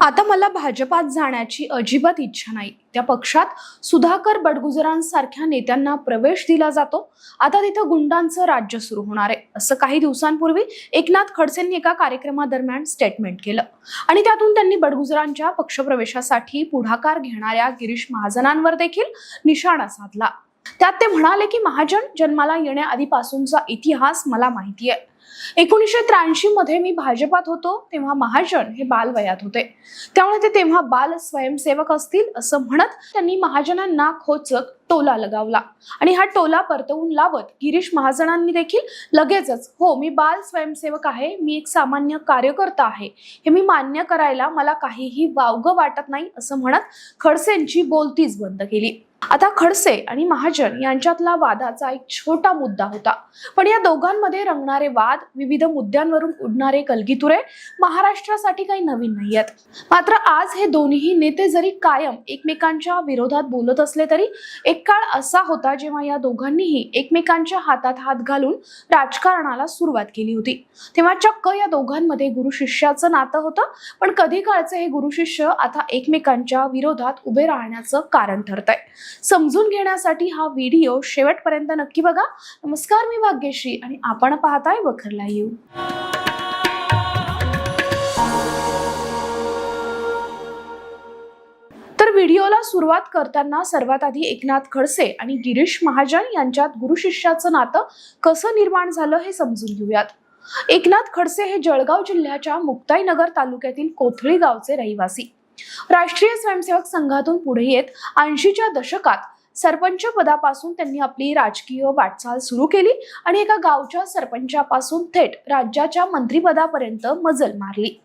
आता मला भाजपात जाण्याची अजिबात इच्छा नाही. त्या पक्षात सुधाकर बडगुजरांसारख्या नेत्यांना प्रवेश दिला जातो. आता तिथं गुंडांचं राज्य सुरू होणार आहे. असं काही दिवसांपूर्वी एकनाथ खडसेंनी एका कार्यक्रमादरम्यान स्टेटमेंट केलं. आणि त्यातून त्यांनी बडगुजरांच्या पक्षप्रवेशासाठी पुढाकार घेणाऱ्या गिरीश महाजनांवर देखील निशाणा साधला. त्यात ते म्हणाले की महाजन जन्माला येण्याआधीपासूनचा इतिहास मला माहिती आहे एकोणीसशे त्र्याऐंशी मध्ये मी भाजपात होतो तेव्हा महाजन हे बालवयात होते. त्यामुळे ते तेव्हा बाल स्वयंसेवक असतील असं म्हणत त्यांनी महाजनांना खोचक टोला लगावला. आणि हा टोला परतवून लावत गिरीश महाजनांनी देखील लगेचच हो मी बाल स्वयंसेवक आहे मी एक सामान्य कार्यकर्ता आहे. हे मी मान्य करायला मला काहीही वावगं वाटत नाही असं म्हणत खडसेंची बोलतीच बंद केली. आता खडसे आणि महाजन यांच्यातला वादाचा एक छोटा मुद्दा होता. पण या दोघांमध्ये रंगणारे वाद विविध मुद्द्यांवरून उडणारे कलगीतुरे महाराष्ट्रासाठी काही नवीन नाही आहेत मात्र आज हे दोन्ही नेते जरी कायम एकमेकांच्या विरोधात बोलत असले तरी एक काळ असा होता जेव्हा या दोघांनीही एकमेकांच्या हातात हात घालून राजकारणाला सुरुवात केली होती. तेव्हा चक्क या दोघांमध्ये गुरु शिष्याचं नातं होतं पण कधी काळचे हे गुरु शिष्य आता एकमेकांच्या विरोधात उभे राहण्याचं कारण ठरत आहे समजून घेण्यासाठी हा व्हिडिओ शेवटपर्यंत नक्की बघा. नमस्कार मी भाग्यश्री आणि आपण पाहताय वखरला येऊ तर व्हिडिओला सुरुवात करताना सर्वात आधी एकनाथ खडसे आणि गिरीश महाजन यांच्यात गुरु शिष्याचं नातं कसं निर्माण झालं हे समजून घेऊयात. एकनाथ खडसे हे जळगाव जिल्ह्याच्या मुक्ताईनगर तालुक्यातील कोथळी गावचे रहिवासी. राष्ट्रीय स्वयंसेवक संघातून पुढे येत ऐंशीच्या दशकात सरपंच पदापासून त्यांनी आपली राजकीय वाटचाल सुरू केली आणि एका गावच्या सरपंचापासून थेट राज्याच्या मंत्रिपदापर्यंत मजल मारली.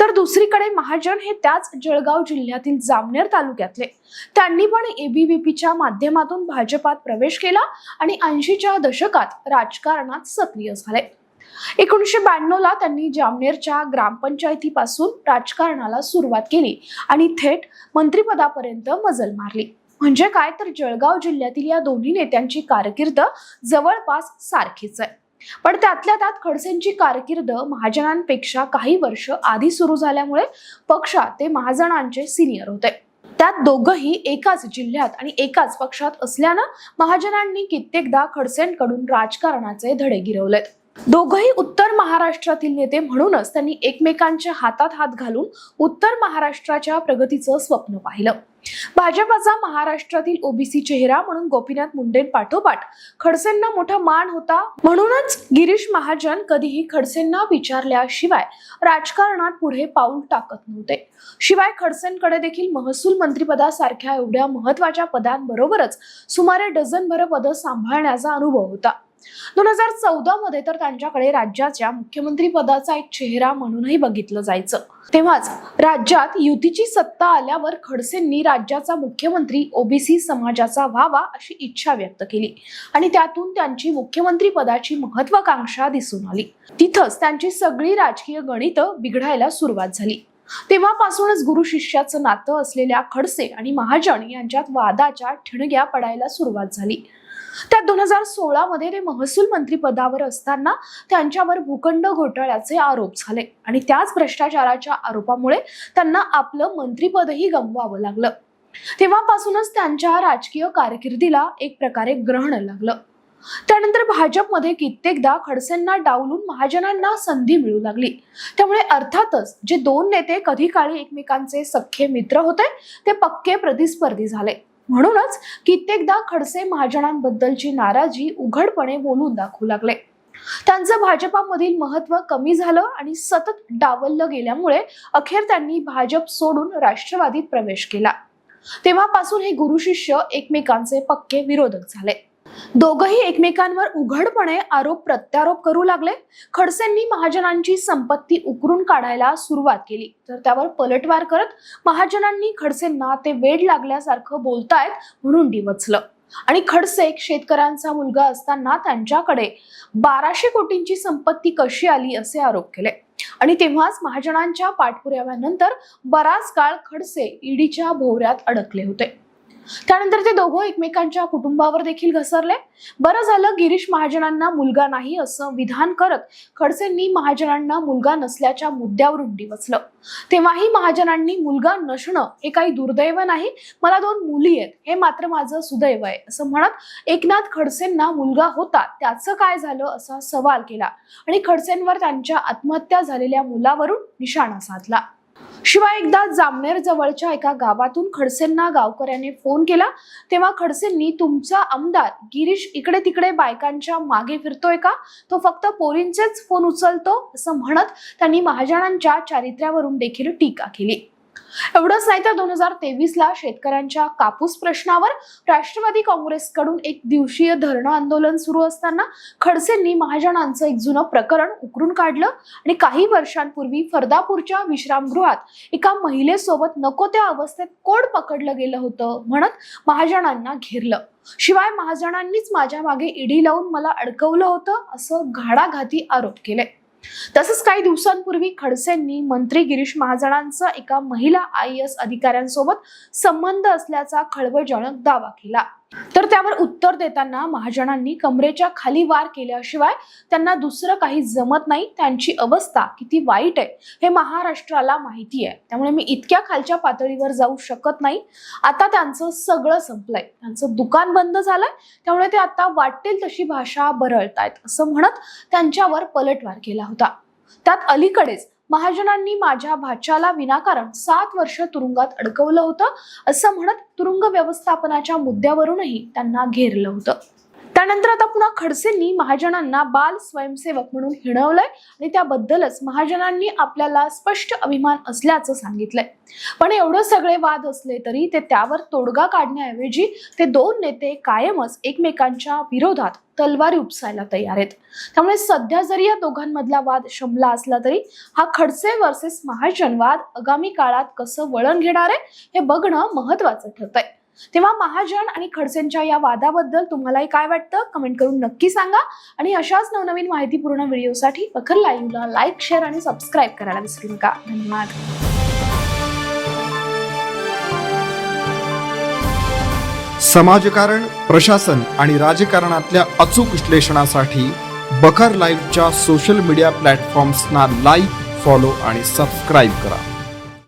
तर दुसरीकडे महाजन हे त्याच जळगाव जिल्ह्यातील जामनेर तालुक्यातले. त्यांनी पण एबीव्हीपीच्या माध्यमातून भाजपात प्रवेश केला आणि ऐंशीच्या दशकात राजकारणात सक्रिय झाले. एकोणीसशे ब्याण्णव ला त्यांनी जामनेरच्या ग्रामपंचायतीपासून राजकारणाला सुरुवात केली आणि थेट मंत्रिपदापर्यंत मजल मारली. म्हणजे काय? तर जळगाव जिल्ह्यातील या दोन्ही नेत्यांची कारकीर्द जवळपास सारखीच आहे. पण त्यातल्या त्यात खडसेंची कारकीर्द महाजनांपेक्षा काही वर्ष आधी सुरू झाल्यामुळे पक्षात ते महाजनांचे सिनियर होते. त्यात दोघंही एकाच जिल्ह्यात आणि एकाच पक्षात असल्यानं महाजनांनी कित्येकदा खडसेंकडून राजकारणाचे धडे गिरवलेत. दोघंही उत्तर महाराष्ट्रातील नेते म्हणूनच त्यांनी एकमेकांच्या हातात हात घालून उत्तर महाराष्ट्राच्या प्रगतीचं स्वप्न पाहिलं. भाजपाचा महाराष्ट्रातील ओबीसी चेहरा म्हणून गोपीनाथ मुंडे पाठोपाठ खडसेंना मोठा मान होता म्हणूनच गिरीश महाजन कधीही खडसेंना विचारल्याशिवाय राजकारणात पुढे पाऊल टाकत नव्हते. शिवाय खडसेंकडे देखील महसूल मंत्रीपदासारख्या एवढ्या महत्त्वाच्या पदांबरोबरच सुमारे डझनभर पदं सांभाळण्याचा अनुभव होता. दोन हजार चौदा मध्ये तर त्यांच्याकडे राज्याच्या मुख्यमंत्री पदाचा एक चेहरा म्हणूनही बघितलं जायचं. तेव्हाच राज्यात युतीची सत्ता आल्यावर खडसेंनी राज्याचा मुख्यमंत्री ओबीसी समाजाचा व्हावा अशी इच्छा व्यक्त केली. आणि त्यातून त्यांची मुख्यमंत्री पदाची महत्वाकांक्षा दिसून आली. तिथंच त्यांची सगळी राजकीय गणितं बिघडायला सुरुवात झाली. तेव्हापासूनच गुरु शिष्याचं नातं असलेल्या खडसे आणि महाजन यांच्यात वादाच्या ठिणग्या पडायला सुरुवात झाली. त्यात दोन हजार सोळा मध्ये ते महसूल मंत्री पदावर असताना त्यांच्यावर भूखंड घोटाळ्याचे आरोप झाले. आणि त्याच भ्रष्टाचाराच्या आरोपामुळे त्यांना आपलं मंत्रीपदही गमवावं लागलं. तेव्हापासूनच त्यांच्या राजकीय कारकिर्दीला एक प्रकारे ग्रहण लागलं. त्यानंतर भाजपमध्ये कित्येकदा खडसेंना डावलून महाजनांना संधी मिळू लागली. त्यामुळे अर्थातच जे दोन नेते कधी काळी एकमेकांचे सख्खे मित्र होते ते पक्के प्रतिस्पर्धी झाले. म्हणूनच कित्येकदा खडसे महाजनांबद्दलची नाराजी उघडपणे बोलून दाखवू लागले. त्यांचं भाजपामधील महत्त्व कमी झालं आणि सतत डावललं गेल्यामुळे अखेर त्यांनी भाजप सोडून राष्ट्रवादीत प्रवेश केला. तेव्हापासून हे गुरु शिष्य एकमेकांचे पक्के विरोधक झाले. दोघही एकमेकांवर उघडपणे आरोप प्रत्यारोप करू लागले. खडसेंनी महाजनांची संपत्ती उकरून काढायला सुरुवात केली. तर त्यावर पलटवार करत महाजनांनी खडसेंना ते वेड लागल्यासारखं बोलतायत म्हणून डिवचलं. आणि खडसे एक शेतकऱ्यांचा मुलगा असताना त्यांच्याकडे बाराशे कोटींची संपत्ती कशी आली असे आरोप केले. आणि तेव्हाच महाजनांच्या पाठपुराव्यानंतर बराच काळ खडसे ईडीच्या भोवऱ्यात अडकले होते. त्यानंतर ते दोघं एकमेकांच्या कुटुंबावर देखील घसरले. बरं झालं गिरीश महाजनांना मुलगा नाही असं विधान करत खडसेंनी महाजनांना मुलगा नसल्याच्या मुद्द्यावरून डिवचलं. तेव्हाही महाजनांनी मुलगा नसणं हे काही दुर्दैव नाही. मला दोन मुली आहेत हे मात्र माझं सुदैव आहे असं म्हणत एकनाथ खडसेंना मुलगा होता त्याचं काय झालं असा सवाल केला आणि खडसेंवर त्यांच्या आत्महत्या झालेल्या मुलावरून निशाणा साधला. शिवाय एकदा जामनेर जवळच्या एका गावातून खडसेंना गावकऱ्याने फोन केला. तेव्हा खडसेंनी तुमचा आमदार गिरीश इकडे तिकडे बायकांच्या मागे फिरतोय का? तो फक्त पोरींचेच फोन उचलतो असं म्हणत त्यांनी महाजनांच्या चारित्र्यावरून देखील टीका केली. एवढंच नाही तर दोन हजार तेवीस ला शेतकऱ्यांच्या कापूस प्रश्नावर राष्ट्रवादी काँग्रेसकडून एक दिवसीय धरणं आंदोलन सुरू असताना खडसेंनी महाजनांचं एक जुनं प्रकरण उकरून काढलं आणि काही वर्षांपूर्वी फरदापूरच्या विश्रामगृहात एका महिलेसोबत नको त्या अवस्थेत कोड पकडलं गेलं होतं म्हणत महाजनांना घेरलं. शिवाय महाजनांनीच माझ्या मागे इडी लावून मला अडकवलं होतं असं घाडाघाती आरोप केले. तसंच काही दिवसांपूर्वी खडसेंनी मंत्री गिरीश महाजनांचा एका महिला आय एस अधिकाऱ्यांसोबत संबंध असल्याचा खळबळजनक दावा केला. तर त्यावर उत्तर देताना महाजनांनी कमरेच्या खाली वार केल्याशिवाय त्यांना दुसरं काही जमत नाही. त्यांची अवस्था किती वाईट आहे हे महाराष्ट्राला माहिती आहे. त्यामुळे मी इतक्या खालच्या पातळीवर जाऊ शकत नाही. आता त्यांचं सगळं संपलंय. त्यांचं दुकान बंद झालंय. त्यामुळे ते आता वाटेल तशी भाषा बरळतायत असं म्हणत त्यांच्यावर पलटवार केला होता. त्यात अलीकडेच महाजनांनी माझ्या भाच्याला विनाकारण सात वर्ष तुरुंगात अडकवलं होतं असं म्हणत तुरुंग व्यवस्थापनाच्या मुद्द्यावरूनही त्यांना घेरलं होतं. त्यानंतर आता पुन्हा खडसेंनी महाजनांना बाल स्वयंसेवक म्हणून हिणवलंय आणि त्याबद्दलच महाजनांनी आपल्याला स्पष्ट अभिमान असल्याचं सांगितलंय. पण एवढं सगळे वाद असले तरी ते त्यावर तोडगा काढण्याऐवजी ते दोन नेते कायमच एकमेकांच्या विरोधात तलवारी उपसायला तयार आहेत. त्यामुळे सध्या जरी या दोघांमधला वाद शमला असला तरी हा खडसे वर्सेस महाजन वाद आगामी काळात कसं वळण घेणार आहे हे बघणं महत्वाचं ठरतंय. तेव्हा महाजन आणि खडसेंच्या या वादाबद्दल तुम्हालाही काय वाटतं? कमेंट करून नक्की सांगा. आणि अशाच नवनवीन माहितीपूर्ण व्हिडिओसाठी बखर लाईव्हला लाईक शेअर आणि सबस्क्राईब करायला विसरू नका. धन्यवाद. समाजकारण प्रशासन आणि राजकारणातल्या अचूक विश्लेषणासाठी बखर लाईव्हच्या सोशल मीडिया प्लॅटफॉर्म्सना लाईक फॉलो आणि सबस्क्राईब करा.